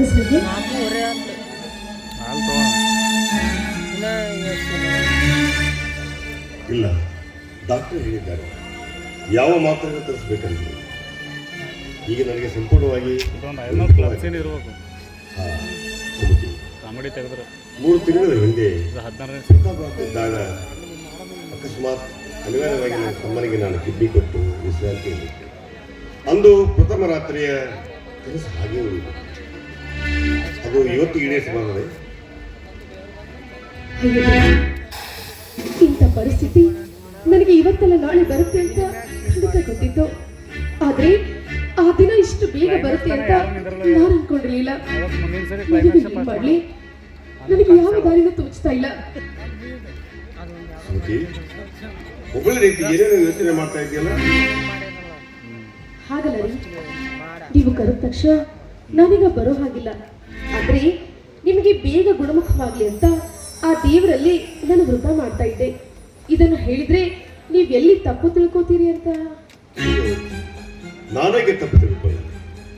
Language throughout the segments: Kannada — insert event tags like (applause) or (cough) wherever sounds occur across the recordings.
ತಗೋ ಇಲ್ಲ ಡಾಕ್ಟರ್ ಹೇಳಿದ್ದಾರೆ. ಯಾವ ಮಾತ್ರೆಯನ್ನು ತರಿಸ್ಬೇಕಂತ ಈಗ ನನಗೆ ಸಂಪೂರ್ಣವಾಗಿ ಮೂರು ತಿಂಗಳ ಹಿಂದೆ ಇದ್ದಾಗ ಅಕಸ್ಮಾತ್ ಅನಿವಾರ್ಯವಾಗಿ ನನ್ನ ತಮ್ಮನಿಗೆ ನಾನು ಕಿಡ್ನಿ ಕೊಟ್ಟು ವಿಶ್ರಾಂತಿ ಅಂದು ಪ್ರಥಮ ರಾತ್ರಿಯ ಕೆಲಸ ಹಾಗೆ ಉಳಿದು ಅದು ಇವತ್ತು ಈಡೇರಿಸಿ ಬಂದಿದೆ ಇಂಥ ಪರಿಸ್ಥಿತಿ ನನಗೆ ಇವತ್ತಲ್ಲ ನಾಳೆ ಬರುತ್ತೆ ಅಂತ ಖಂಡಿತ ಗೊತ್ತಿತ್ತು. ಆದ್ರೆ ಆ ದಿನ ಇಷ್ಟು ಬೇಗ ಬರುತ್ತೆ ಅಂತ ನಾನು ಅನ್ಕೊಂಡಿರ್ಲಿಲ್ಲ. ಮಾಡಲಿ? ನನಗೆ ಯಾವ ದಾರಿನೂ ತೋಚ್ತಾ ಇಲ್ಲ. ಸುಮತಿ ಒಬ್ಬಳ ರೀತಿ ಏನೇನು ಯೋಚನೆ ಮಾಡ್ತಾ ಇದೆಯಲ್ಲ? ಹಾಗಲ್ಲ ರೀ. ನೀವು ಕರೆದ ತಕ್ಷಣ ನಾನೀಗ ಬರೋ ಹಾಗಿಲ್ಲ. ಆದರೆ ನಿಮಗೆ ಬೇಗ ಗುಣಮುಖವಾಗಲಿ ಅಂತ ಆ ದೇವರಲ್ಲಿ ನಾನು ವೃತ ಮಾಡ್ತಾ ಇದ್ದೆ. ಇದನ್ನು ಹೇಳಿದ್ರೆ ನೀವು ಎಲ್ಲಿ ತಪ್ಪು ತಿಳ್ಕೋತೀರಿ ಅಂತ? ನಾನಾಗೆ ತಪ್ಪು ತಿಳ್ಕೊಳ್ಳಿ.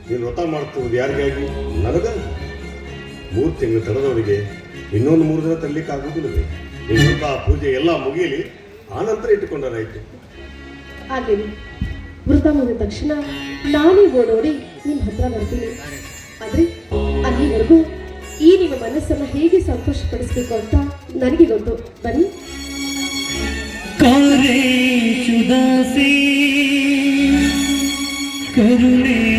ನೀನು ವ್ರತ ಮಾಡ್ತಿರೋದು ಯಾರಿಗಾಗಿ? ನನಗ ಮೂರು ತಿಂಗಳು ತಡೆದವರಿಗೆ ಇನ್ನೊಂದು ಮೂರು ದಿನ ತರಲಿಕ್ಕೆ ಆಗುವುದಿಲ್ಲವೇ? ನಿನ್ನ ವ್ರತ ಪೂಜೆ ಎಲ್ಲ ಮುಗಿಯಲಿ ಆನಂತರ ಇಟ್ಟುಕೊಂಡರಾಯ್ತು ಆಗಲಿ. ವೃತ ಮುಗಿದ ತಕ್ಷಣ ನಾನೇ ಓಡೋಡಿ ನಿಮ್ಮ ಹತ್ರ ಬರ್ತೀನಿ. ಆದರೆ ಅಲ್ಲಿವರೆಗೂ ಈ ನಿಮ್ಮ ಮನಸ್ಸನ್ನು ಹೇಗೆ ಸಂತೋಷಪಡಿಸಬೇಕು ಅಂತ ನನಗೆ ಗೊತ್ತು. ಬನ್ನಿ. ಕರುಣೆ.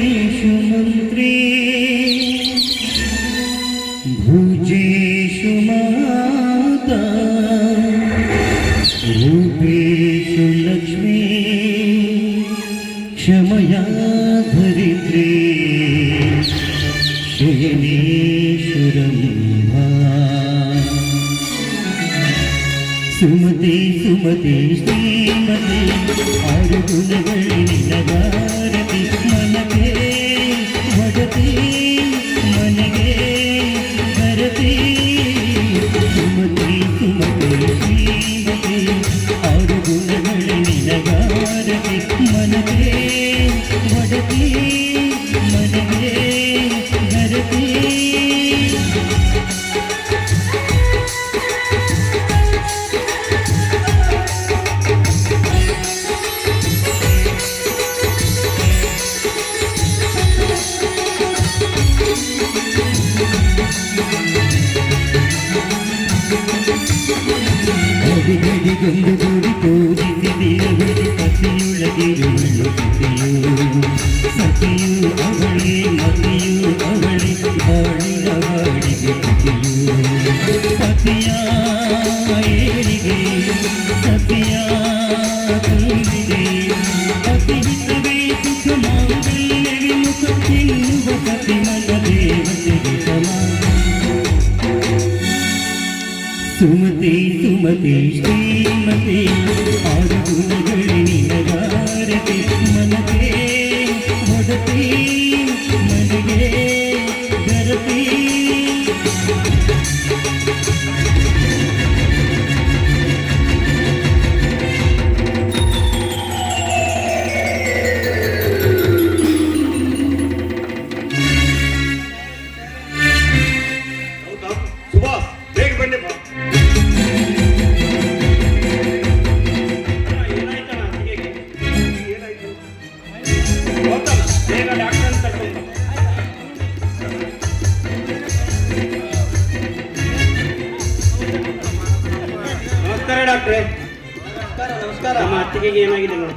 ಸುಮತಿ ಸುಮತಿ ಶ್ರೀಮತಿ ಆರು ಗುಣಗಳಿನಗಾರತಿ ಮನಗೆ ಹೊಡತಿ ಮನಗೆ ಗರತಿ ನಮಸ್ಕಾರ ನಮ್ಮ ಅತ್ತಿಗೆಗೆ ಏನಾಗಿದೆ ನೋಡಿ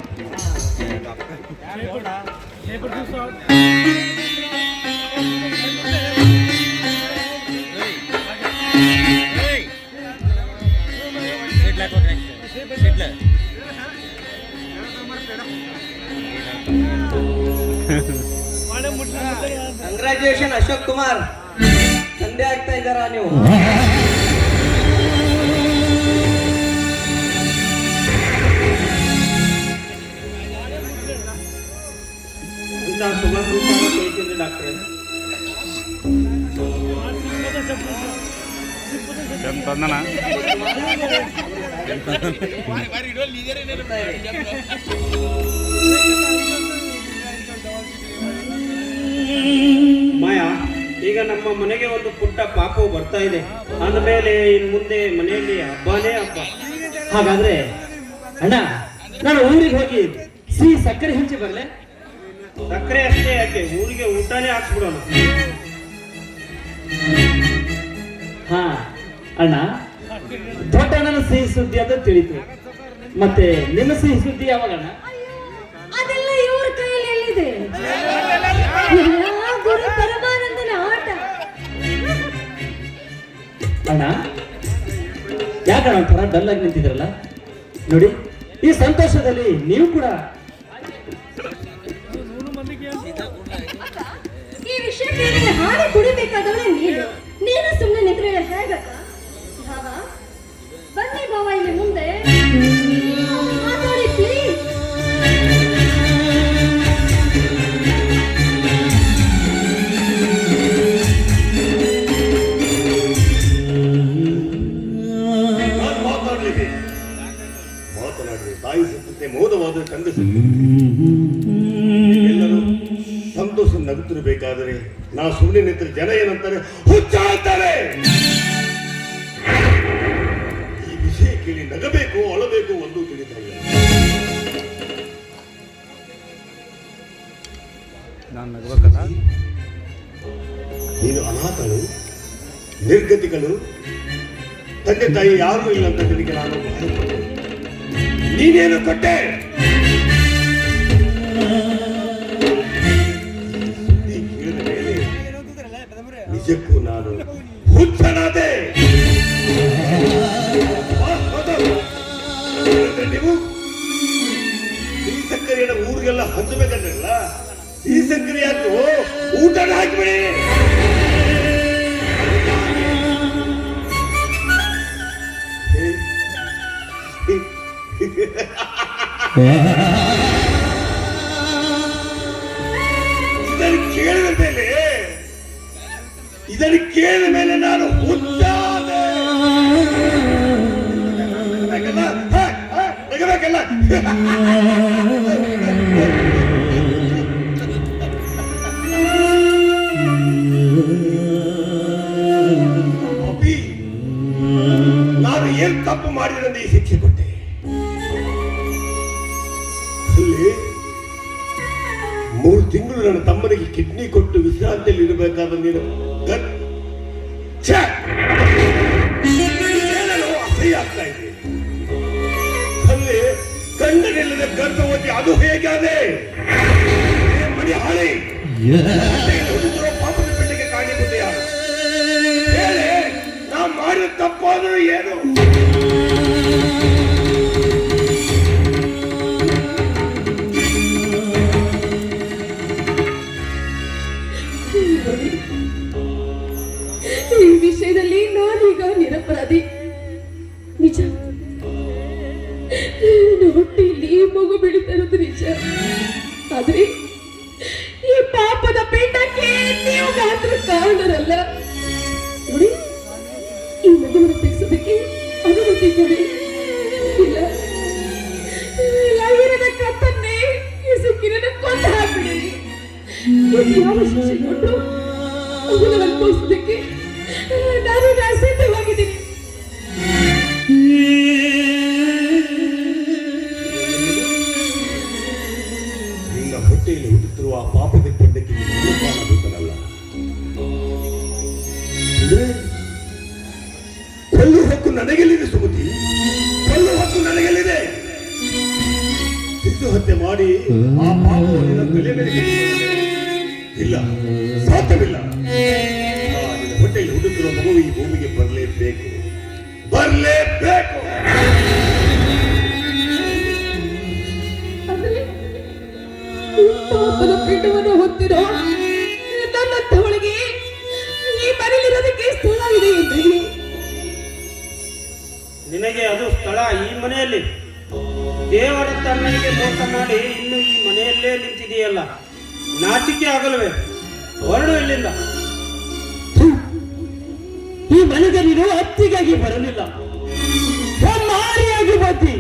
ಕಂಗ್ರ್ಯಾಚುಲೇಷನ್ ಅಶೋಕ್ ಕುಮಾರ್ ತಂದೆ ಆಗ್ತಾ ಇದ್ದಾರಾ ನೀವು ಮಾಯಾ, ಈಗ ನಮ್ಮ ಮನೆಗೆ ಒಂದು ಪುಟ್ಟ ಪಾಪವು ಬರ್ತಾ ಇದೆ. ಅಂದಮೇಲೆ ಇನ್ ಮುಂದೆ ಮನೆಯಲ್ಲಿ ಹಬ್ಬನೇ ಹಬ್ಬ. ಹಾಗಾದ್ರೆ ಅಣ್ಣ, ನಾನು ಊರಿಗೆ ಹೋಗಿ ಸಿಹಿ ಸಕ್ಕರೆ ಹಂಚಿ ಬರ್ಲೆ? ಸಕ್ಕರೆ ಅಷ್ಟೇ ಯಾಕೆ? ಊರಿಗೆ ಊಟನೇ ಹಾಕ್ಸ್ಬಿಡೋಣ. ಹಾ ಅಣ್ಣ. ದೊಡ್ಡಣ್ಣನ ಸಿಹಿ ಸುದ್ದಿ ಅಂತ ತಿಳಿತು ಮತ್ತೆ ನಿನ್ನ ಸಿಹಿ ಸುದ್ದಿ ಯಾವಾಗ ಅಣ್ಣ? ಅದೆಲ್ಲ ಇವ್ರ ಕೈಯಲ್ಲಿ ಎಲ್ಲಿದೆ? ಎಲ್ಲ ಗುರು ಪರಮಾನಂದನ ಆಟ. ಅಣ್ಣ ಯಾಕಣ್ಣ ಒಂಥರ ಡಲ್ಲಾಗಿ ಆಗಿ ನಿಂತಿದ್ರಲ್ಲ ನೋಡಿ ಈ ಸಂತೋಷದಲ್ಲಿ ನೀವು ಕೂಡ ಹಾಡಿ ಕುಡಿಬೇಕಾದವಳೆ ನೀನು. ನೀನು ಸುಮ್ಮನೆ ನಿದ್ರೆ ಹೇಗಕ್ಕ ತಪ್ಪು ಮಾಡಿದ್ರೆ ಈ ಶಿಕ್ಷೆ ಕೊಟ್ಟೆ ಅಲ್ಲಿ ಮೂರು ತಿಂಗಳು ನನ್ನ ತಮ್ಮನಿಗೆ ಕಿಡ್ನಿ ಕೊಟ್ಟು ವಿಶ್ರಾಂತಿಯಲ್ಲಿ ಇರಬೇಕಾದ ನೀನು. ಅಸಹ್ಯ ಆಗ್ತಾ ಇದೆ. ಅಲ್ಲಿ ಗಂಡನಿಲ್ಲದ ಗರ್ಭವತಿ ಅದು ಹೇಗಾದೆ ಮಣಿ ಹಾಳೆ. ಪಾಪದ ಪೆಟ್ಟಿಗೆ ಕಾಣಿಸುತ್ತೆ ಯಾರು ನಾ ಮಾಡಿದ ತಪ್ಪಾದರೂ ಏನು? ವಿಷಯದಲ್ಲಿ ನಾನೀಗ ನಿರಪರಾಧಿ. ನಿಜ. ಹುಟ್ಟಿ ಹೊಟ್ಟೆಯಲ್ಲಿ ಮಗು ಬೆಳೀತಾ ಇರೋದು ನಿಜ. ಆದ್ರೆ ಈ ಪಾಪದ ಪೀಠಕ್ಕೆ ನೀವು ಮಾತ್ರ ಕಾರಣರಲ್ಲ. ನೋಡಿ, ಈ ಮಗುವನ್ನು ತೆಗೆಸೋದಕ್ಕೆ ಅನುಮತಿ ಕೊಡಿ. ಇಲ್ಲ ಇದು ಯಾವ ಶಿಕ್ಷೆ ಕೊಟ್ಟು ಅದನ್ನು ಅನುಭವಿಸೋದಕ್ಕೆ ನನಗೆಲ್ಲಿದೆ ಸುಮತಿ. ಕೊಲ್ಲು ಹಕ್ಕು ನನಗೆಲ್ಲಿದೆ ಶಿಶು ಹತ್ಯೆ ಮಾಡಿ ಆ ಪಾಪವನ್ನು ತಲೆ ಮೇಲೆ. ಇಲ್ಲ, ಸಾಧ್ಯವಿಲ್ಲ. ಹೊಟ್ಟೆಯಲ್ಲಿ ಹುಡುಕಿರುವ ಮಗು ಈ ಭೂಮಿಗೆ ಬರಲೇಬೇಕು. ಬರಲೇಬೇಕು. ಪೀಠವನ್ನು ಹೊತ್ತಿರೋ ನನ್ನ ತವಳಿಗೆ ಈ ಬರಲಿರೋದಕ್ಕೆ ಸ್ಥಳ ಇದೆ ಎಂದ್ರೆ ನಿನಗೆ ಅದು ಸ್ಥಳ ಈ ಮನೆಯಲ್ಲಿ. ದೇವರ ತನ್ನನಿಗೆ ಮೋಸ ಮಾಡಿ ಇನ್ನು ಈ ಮನೆಯಲ್ಲೇ ನಿಂತಿದೆಯಲ್ಲ. ನಾಚಿಕೆ ಆಗಲ್ವೇ. ಹೊರಡು ಇಲ್ಲಿಂದ. ಈ ಮನೆಗೆ ನೀನು ಅತ್ತಿಗಾಗಿ ಬರಲಿಲ್ಲ. ಮಾರಿಯಾಗಿ ಬದ್ದಿ.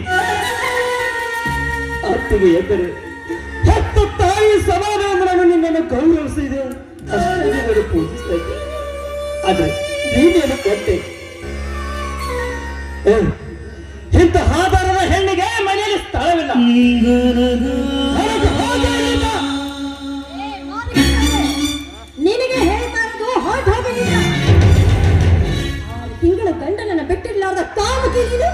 ಅತ್ತಿಗೆ ಎಂದರೆ ಹತ್ತು ತಾಯಿ ಸಮಾನ ನಾನು ನಿನ್ನನ್ನು ಗೌರವಿಸಿದೆ. ಅಷ್ಟೇ ಪೂಜಿಸ್ತಾ ಇದ್ದೆ. ಆದ್ರೆ ನೀನೇನು ಕೊಟ್ಟೆ? ಇಂಥ ಆಧಾರದ ಹೆಣ್ಣಿಗೆ ಮನೆಯಲ್ಲಿ ಸ್ಥಳವಿಲ್ಲ. ನಿನಗೆ ಹೇಳ್ತಾ ಇರೋದು ಹೊರಟು ಆ. ತಿಂಗಳ ಗಂಡನನ್ನ ಬಿಟ್ಟಿರ್ಲಾರ್ದ ಕಾಮುಕಿ ನೀನು?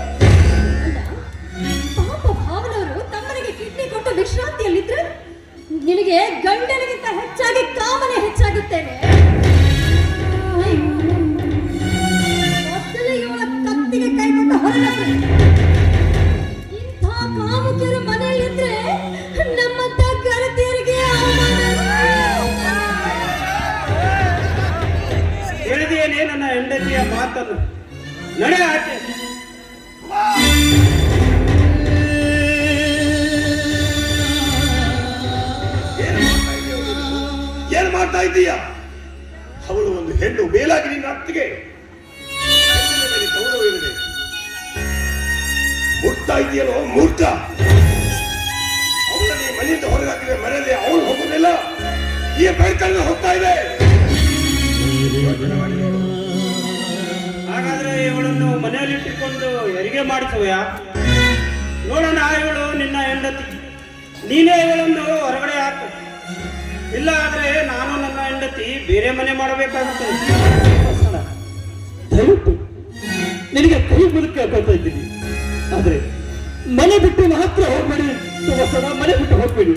ಪಾಪ ಭಾವನವರು ತಮ್ಮನಿಗೆ ಕಿಡ್ನಿ ಕೊಟ್ಟು ವಿಶ್ರಾಂತಿಯಲ್ಲಿದ್ರು ನಿನಗೆ ಗಂಡನಿಗಿಂತ ಹೆಚ್ಚಾಗಿ ಕಾಮನೆ ಹೆಚ್ಚಾಗುತ್ತೇನೆ. ಗರತಿಯರಿಗೆ ತಿಳಿದೇನೆ ನನ್ನ ಹೆಂಡತಿಯ ಮಾತನ್ನು? ನಡೆ ಆಚೆ. ಏನ್ ಮಾಡ್ತಾ ಇದೀಯ? ಅವಳು ಒಂದು ಹೆಣ್ಣು ಮೇಲಾಗಿ ನಿನ್ನ ಅತ್ತಿಗೆ ಮುಟ್ತಾ ಇದೆಯಲ್ಲೋ ಮೂರ್ಖ? ಅವನಲ್ಲಿ ಮನೆಯಿಂದ ಹೊರಗೆ ಹಾಕಿದ್ರೆ ಮನೆಯಲ್ಲಿ ಅವಳು ಹೋಗೋದಿಲ್ಲ. ಈ ಬೈಕಲ್ಲಿ ಹೋಗ್ತಾ ಇದೆ. ಹಾಗಾದ್ರೆ ಇವಳನ್ನು ಮನೆಯಲ್ಲಿಟ್ಟುಕೊಂಡು ಹೆರಿಗೆ ಮಾಡಿಸುವೆಯಾ ನೋಡೋಣ ಇವಳು ನಿನ್ನ ಹೆಂಡತಿ. ನೀನೇ ಇವಳನ್ನು ಹೊರಗಡೆ ಹಾಕು. ಇಲ್ಲ ಆದ್ರೆ ನಾನು ನನ್ನ ಹೆಂಡತಿ ಬೇರೆ ಮನೆ ಮಾಡಬೇಕಾಗುತ್ತೆ. ದಯವಿಟ್ಟು ನಿನಗೆ ಕೈ ಮುದುಕ ಕೇಳ್ಕೊಳ್ತಾ ಇದ್ದೀನಿ. ಆದ್ರೆ ಮನೆ ಬಿಟ್ಟು ಮಾತ್ರ ಹೋಗ್ಬೇಡಿ ಸದಾ ಮನೆ ಬಿಟ್ಟು ಹೋಗ್ಬೇಡಿ.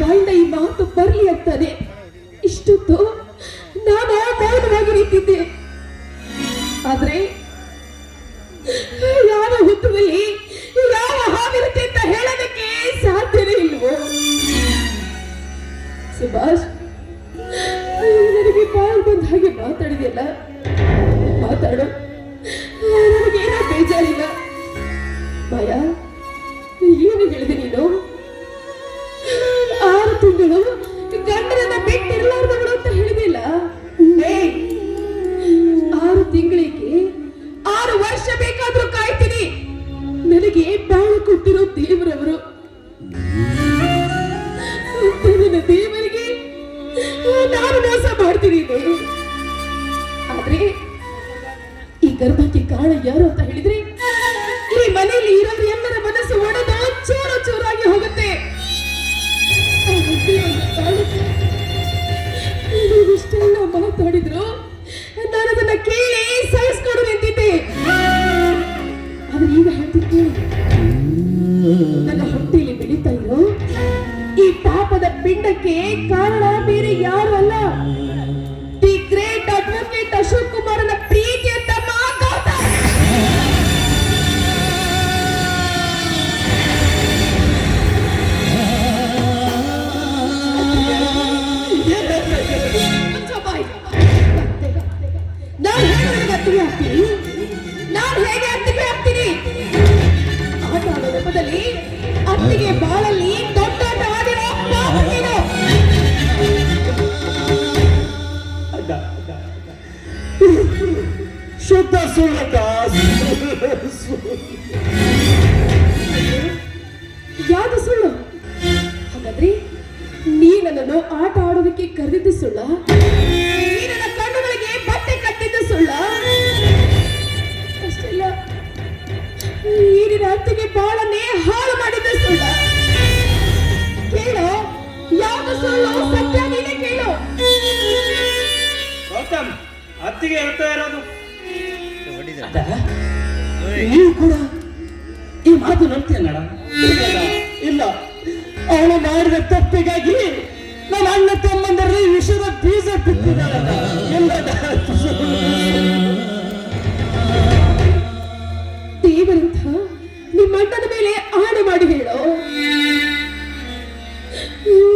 ಬಾಯಿಂದ ಈ ಮಾತು ಬರ್ಲಿ ಅಂತಾನೆ. ಇಷ್ಟೊತ್ತು ನಾನು ಮೌನವಾಗಿ ನಿಂತಿದ್ದೆ. ಆದ್ರೆ ಯಾವ ಹುತ್ತುವಲ್ಲಿ ಯಾವ ಹಾವಿರುತ್ತೆ ಅಂತ ಹೇಳೋದಕ್ಕೆ ಸಾಧ್ಯನೇ ಇಲ್ವೋ? ಸುಭಾಷ್, ನನಗೆ ಕಾಲ್ ಬಂದ ಹಾಗೆ ಮಾತಾಡಿದೆಯಲ್ಲ? ಮಾತಾಡು. ನನಗೇನೋ ಬೇಜಾರಿಲ್ಲ. ಭಯ ತಿಂಗಳು ಗಂಡನನ್ನ ಬಿಟ್ಟಿರ್ಲಾರ್ದವಳು ಅಂತ ಹೇಳಿದಿಲ್ಲ ಆರು ತಿಂಗಳಿಗೆ ಆರು ವರ್ಷ ಬೇಕಾದ್ರೂ ಕಾಯ್ತೀನಿ. ನನಗೆ ಬಾಳು ಕೊಟ್ಟಿರೋ ದೇವರವರು. ದೇವರಿಗೆ ನಾನು ಮೋಸ ಮಾಡ್ತೀನಿ ಆದ್ರೆ ಈ ಗರ್ಭಕ್ಕೆ ಕಾರಣ ಯಾರು ಅಂತ ಹೇಳಿದ್ರೆ ಈ ಮನೆಯಲ್ಲಿ ಇರೋರು ಎಲ್ಲರ ಮನಸ್ಸು ಒಡೆದು ಚೂರು ಚೂರಾಗಿ ಹೋಗುತ್ತೆ. ನೀವಿಷ್ಟೆಲ್ಲ ಮಾತಾಡಿದ್ರು. ನಾನು ಅದನ್ನ ಕೇಳಿ ಸಹಿಸ್ಕೊಂಡು ನಿಂತಿದ್ದೆ ಆದ್ರೆ ಈಗ ಹೇಳ್ತಿದ್ದೆ ನನ್ನ ಹೊಟ್ಟೆಯಲ್ಲಿ ಬೆಳೀತಾ ಇರೋ ಈ ಪಾಪದ ಪಿಂಡಕ್ಕೆ ಕಾರಣ ಅವಳು ಮಾಡಿದ ತಪ್ಪಿಗಾಗಿ ನನ್ನ ಅಣ್ಣ ತಮ್ಮಂದರಲ್ಲಿ ವಿಷದ ಬೀಜ ಬಿತ್ತಿದ್ದಾರೆ. ದೇವರಂತ, ನಿಮ್ಮ ಅಣ್ಣನ ಮೇಲೆ ಆಣೆ ಮಾಡಿ ಹೇಳೋ.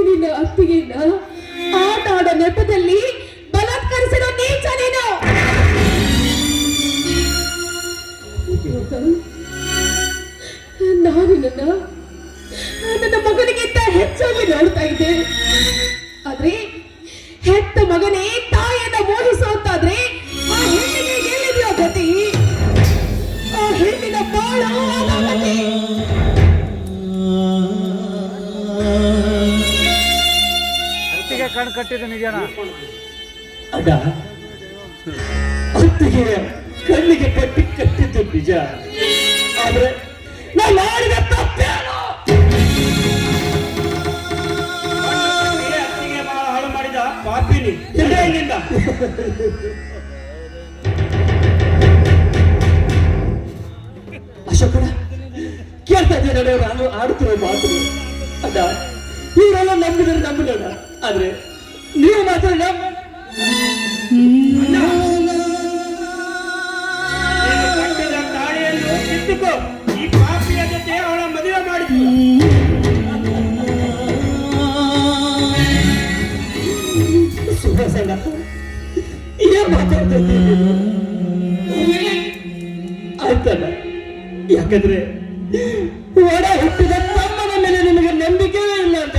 ನಿನ್ನ ಅತ್ತಿಗೆಯನ್ನ ಆಟ ಆಡ ನೆಪದಲ್ಲಿ ಬಲಾತ್ಕರಿಸಿದ ನೀಚ ನೀನು. ನಾನು ನನ್ನ ಹೆಚ್ಚಾಗಿ ನೋಡ್ತಾ ಇದ್ದೆ. ಆದ್ರೆ ಹೆತ್ತ ಮಗನೇ ತಾಯಿಯನ್ನ ಮೋಹಿಸುವಂತಾದ್ರೆ ಆ ಹೆಣ್ಣಿಗೆ ಎಲ್ಲಿದೆಯೋ ಗತಿ? ಆ ಹೆಣ್ಣಿನ ಬಾಳ. ಅತ್ತಿಗೆ ಕಣ್ ಕಟ್ಟಿದ ನಿಜನ? ಅಡ ಅತ್ತಿಗೆ ಕಣ್ಣಿಗೆ ಕಟ್ಟಿ ಕಟ್ಟಿದ್ದು ನಿಜ. ಆದ್ರೆ ನಾ ಮಾಡಿದ ತಪ್ಪೇನು ಮಾಡಿದ ಪಾಪಿನಿ ಇಲ್ಲಿಂದ ಅಶೋಕನ ಕೇಳ್ತಾ ನಾನು ಮಾತು. ಅದ, ಇವರೆಲ್ಲ ನಂಬಿದ್ರೆ ನಂಬಿಲ್ಲ ಆದ್ರೆ, ನೀವು ಮಾತ್ರ ತಾಳಿಯನ್ನು ಈ ಪಾಪಿಯ ಜೊತೆ ಅವಳ ಮದುವೆ ಮಾಡಿದ್ಲು. ಏನ್ ಆಯ್ತಲ್ಲ ಯಾಕಂದ್ರೆ ಒಡ ಹುಟ್ಟಿದ ತಮ್ಮನ ಮೇಲೆ ನಿಮಗೆ ನಂಬಿಕೆ ಇಲ್ಲ ಅಂತ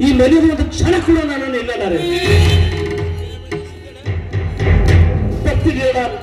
ಈ ಮನೆಯಲ್ಲಿ ಒಂದು ಕ್ಷಣ ಕೂಡ ನಾನು ನಿಲ್ಲಲಾರೆ ಬರ್ತೀನಿ ನಾನು.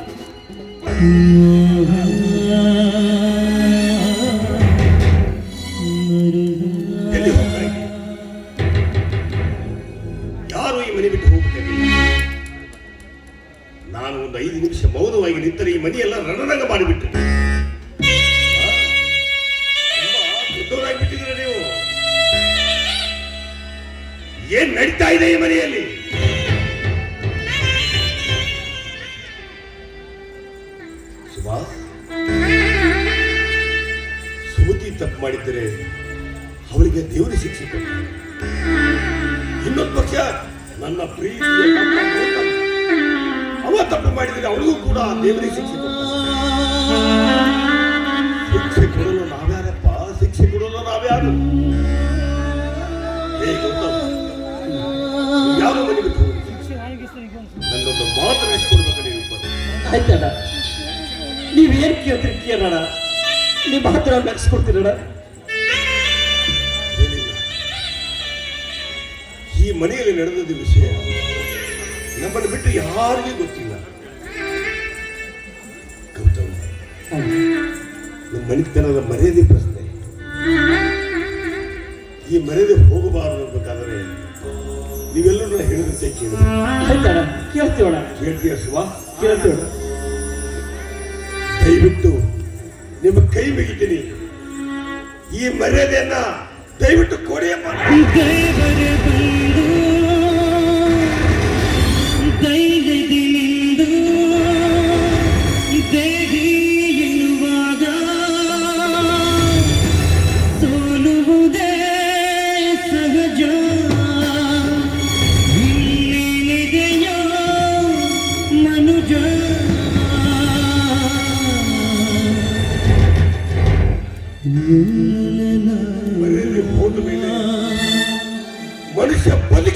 ಸುಭಾಷ್ ಸುಮತಿ ತಪ್ಪು ಮಾಡಿದ್ದರೆ ಅವಳಿಗೆ ದೇವರು ಶಿಕ್ಷೆ ಇನ್ನೊಂದು ಪಕ್ಷ ನನ್ನ ಪ್ರೀತಿ ಅವ ತಪ್ಪು ಮಾಡಿದರೆ ಅವಳಿಗೂ ಕೂಡ ದೇವರಿಗೆ ಶಿಕ್ಷೆ ಶಿಕ್ಷೆ ಕೊಡಲು ನಾವ್ಯಾರಪ್ಪ? ಶಿಕ್ಷೆ ಕೊಡಲು ನಾವ್ಯಾರು? ಯಾರು ಶಿಕ್ಷೆ ಯಾವ ಮನೆ ಬಿಟ್ಟು ಹೋಗುದು? ನನ್ನೊಂದು ಮಾತು ನಡೆಸ್ಕೊಡ್ಬೇಕು ನೀವು ಇಬ್ಬರು. ನೀವೇನ್ ಕೇಳ್ತೀರಿ? ಕೇಳೋಣ. ನಿಮ್ಮ ಹತ್ರ ನಡೆಸ್ಕೊಡ್ತೀರಣ್ಣ ಈ ಮನೆಯಲ್ಲಿ ನಡೆದ ವಿಷಯ. ನಮ್ಮನ್ನು ಬಿಟ್ಟು ಯಾರಿಗೂ ಗೊತ್ತಿಲ್ಲ. ಗೌತಮ್ ನಮ್ಮ ಮನೆತನದ ಮರ್ಯಾದೆ ಪ್ರಶ್ನೆ. ಈ ಮರ್ಯಾದೆ ಹೋಗಬಾರದು ಬೇಕಾದರೆ ನೀವೆಲ್ಲರೂ ಹೇಳಿದಂತೆ ಕೇಳಿ. ಕೇಳ್ತೀವಣ ಕೇಳ್ತೀಯ ಶಿವ? ಕೇಳ್ತೀವಣ್ಣ. ನಿಮ್ಮ ಕೈ ಬಿಗಿತೀನಿ ಈ ಮರ್ಯಾದೆಯನ್ನ ದಯವಿಟ್ಟು ಕೊಡಿಯಪ್ಪ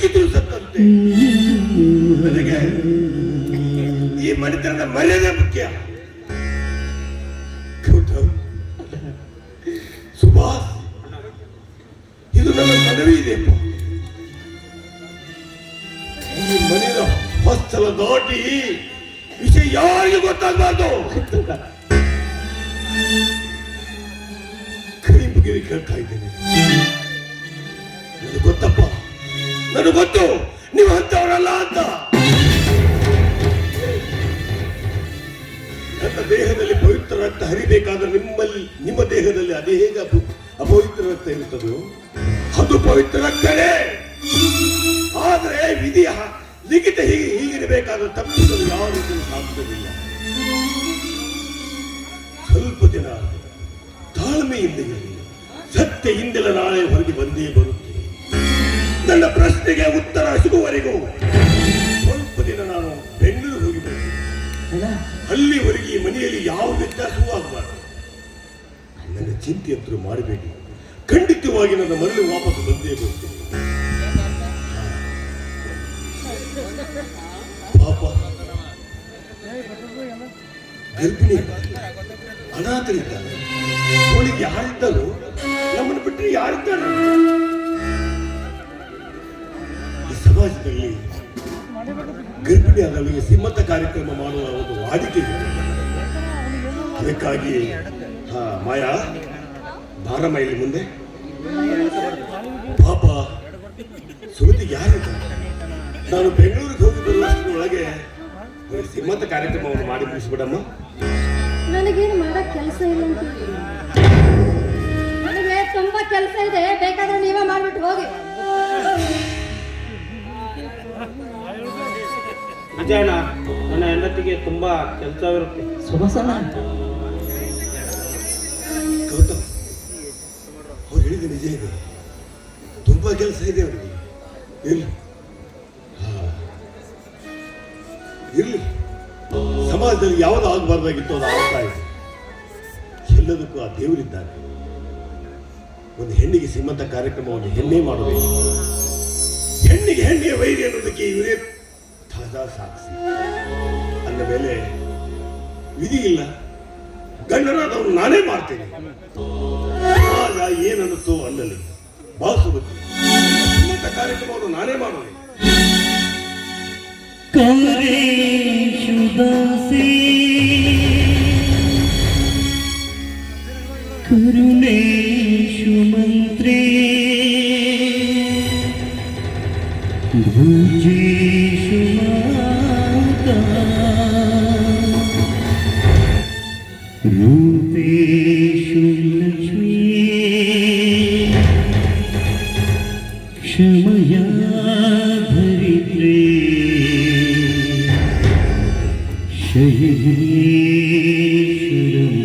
ಮನುಷ್ಯ ಬದುಕಿದ್ರು ಸತ್ತಂತೆ ನನಗೆ ಈ ಮನೆತನದ ಮರ್ಯಾದೆ ಮುಖ್ಯ. ಸುಭಾಷ್ ಇದು ನನ್ನ ಮನವಿ ಇದೆಯಪ್ಪ ಈ ಮನೆಯ ಹೊಸ್ತಲ ದಾಟಿ ವಿಷಯ ಯಾರಿಗೂ ಗೊತ್ತಾಗಬಾರ್ದು. (laughs) ಕೈ ಮುಗಿದು ಕೇಳ್ತಾ ಇದ್ದೇನೆ. ನನಗೆ ಗೊತ್ತು, ನೀವು ಅಂತವರಲ್ಲ ಅಂತ. ನನ್ನ ದೇಹದಲ್ಲಿ ಪವಿತ್ರ ರಕ್ತ ಹರಿಬೇಕಾದ್ರೆ ನಿಮ್ಮಲ್ಲಿ, ನಿಮ್ಮ ದೇಹದಲ್ಲಿ ಅದೇ ಹೇಗೆ ಅಪವಿತ್ರ ರಕ್ತ ಇರುತ್ತದೋ? ಅದು ಪವಿತ್ರ ರಕ್ತನೇ ಆದರೆ ವಿಧಿಯ ಲಿಖಿತ ಹೀಗೆ, ಹೀಗಿರಬೇಕಾದ್ರೆ ತಪ್ಪಿಸಲು ಯಾವ ರೀತಿಯಲ್ಲಿ ಸಾಧ್ಯವಿಲ್ಲ. ಸ್ವಲ್ಪ ದಿನ ತಾಳ್ಮೆಯಿಂದ ಸತ್ಯ ಇಂದಿಲ್ಲ ನಾಳೆ ಹೊರಗೆ ಬಂದೇ ಬರುತ್ತೆ ನನ್ನ ಪ್ರಶ್ನೆಗೆ ಉತ್ತರ ಸಿಗುವವರೆಗೂ ಸ್ವಲ್ಪ ದಿನ ನಾನು ಬೆಂಗಳೂರು ಹೋಗಿ ಬರ್ತೀನಿ ಅಲ್ಲಿವರೆಗೆ ಈ ಮನೆಯಲ್ಲಿ ಯಾವ ವ್ಯತ್ಯಾಸವೂ ಆಗಬಾರದು. ನನ್ನ ಚಿಂತೆ ಹತ್ರ ಮಾಡಬೇಡಿ. ಖಂಡಿತವಾಗಿ ನನ್ನ ಮರಳಿ ವಾಪಸ್ ಬಂದೇ ಬರ್ತೀನಿ ಪಾಪ. ಗರ್ಭಿಣಿ ಅನಾಥರಿದ್ದಾರೆ ಅವಳಿಗೆ ಯಾರಿದ್ದಾರೋ ನಮ್ಮನ್ನು ಬಿಟ್ಟರೆ ಯಾರಿದ್ದಾರೆ? ಸಮಾಜದಲ್ಲಿ ಅದರಲ್ಲಿ ಸಿಮ್ಮತ ಕಾರ್ಯಕ್ರಮ ಮಾಡುವ ಒಂದು ವಾಡಿಕೆ ಅದಕ್ಕಾಗಿ, ಹಾ, ಮಾಯಾ ಬಾರಮ್ಮ ಇಲ್ಲಿ ಮುಂದೆ. ಪಾಪ ಸುಮತಿ ಯಾರು ನಾನು ಬೆಂಗಳೂರಿಗೆ ಹೋಗಿ ಬರುವಷ್ಟರೊಳಗೆ ಸಿಮ್ಮತ ಕಾರ್ಯಕ್ರಮವನ್ನು ಮಾಡಿ ಮುಗಿಸ್ಬಿಡಮ್ಮ. ನನಗೇನು ಮಾಡಕ್ ಕೆಲಸ ಇಲ್ಲ ಅಂತ ನನಗೆ ತುಂಬಾ ಕೆಲಸ ಇದೆ. ಬೇಕಾದ್ರೆ ನೀವೇ ಮಾಡ್ಬಿಟ್ಟು ಹೋಗಿ. ವಿಜಯಣ್ಣ ನನ್ನ ಹೆಂಡತಿಗೆ ತುಂಬಾ ಕೆಲಸವಿರುತ್ತೆ. ಗೌತಮ್ ಅವ್ರು ಹೇಳಿದ ನಿಜ ಇದೆ. ತುಂಬಾ ಕೆಲಸ ಇದೆ ಅವರಿಗೆ. ಇರ್ಲಿ. ಇರ್ಲಿ. ಸಮಾಜದಲ್ಲಿ ಯಾವುದು ಆಗಬಾರ್ದಾಗಿತ್ತು ಅದು ಆಗ್ತಾ ಇದೆ. ಎಲ್ಲದಕ್ಕೂ ಆ ದೇವರಿದ್ದಾರೆ. ಒಂದು ಹೆಣ್ಣಿಗೆ ಸಿಮ್ಮಂತ ಕಾರ್ಯಕ್ರಮವನ್ನು ಹೆಣ್ಣೇ ಮಾಡಬೇಕು. ಹೆಣ್ಣಿಗೆ ಹೆಣ್ಣಿಗೆ ವೈರಿ ಅನ್ನೋದಕ್ಕೆ ಇವರೇ ತಾಜಾ ಸಾಕ್ಷಿ ಅಂದ ಮೇಲೆ ವಿಧಿ ಇಲ್ಲ. ಗಂಡನಾದವನು ನಾನೇ ಮಾಡ್ತೇನೆ. ಆಗ ಏನನ್ನುತ್ತೋ ಅಂದಲ್ಲಿ ಬಾಸುಮತಿ ಸಿಂಹಂತ ಕಾರ್ಯಕ್ರಮವನ್ನು ನಾನೇ ಮಾಡೋಣ ಕೌರೇಶುದಾಸೆ ಸುಮತಿ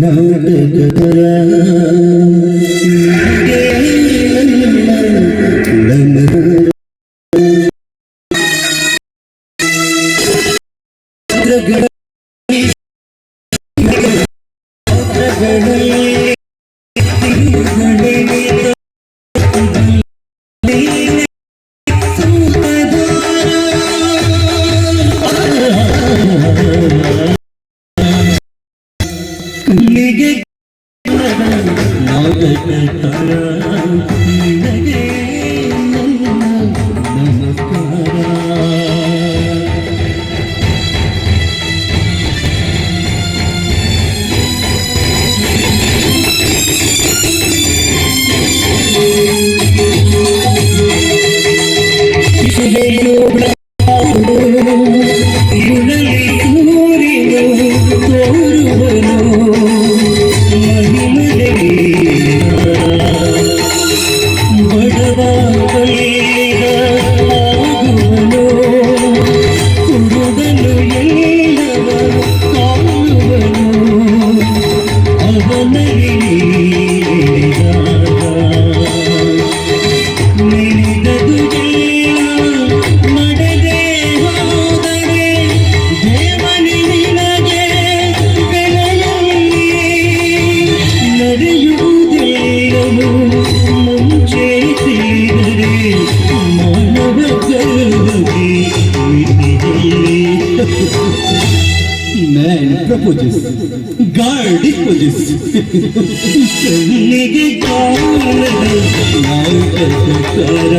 ನಾಟಕರ ಕಣ್ಣಿಗೆ ಕಾಣದ ನಾಟಕಕಾರ ನಿನಗೆ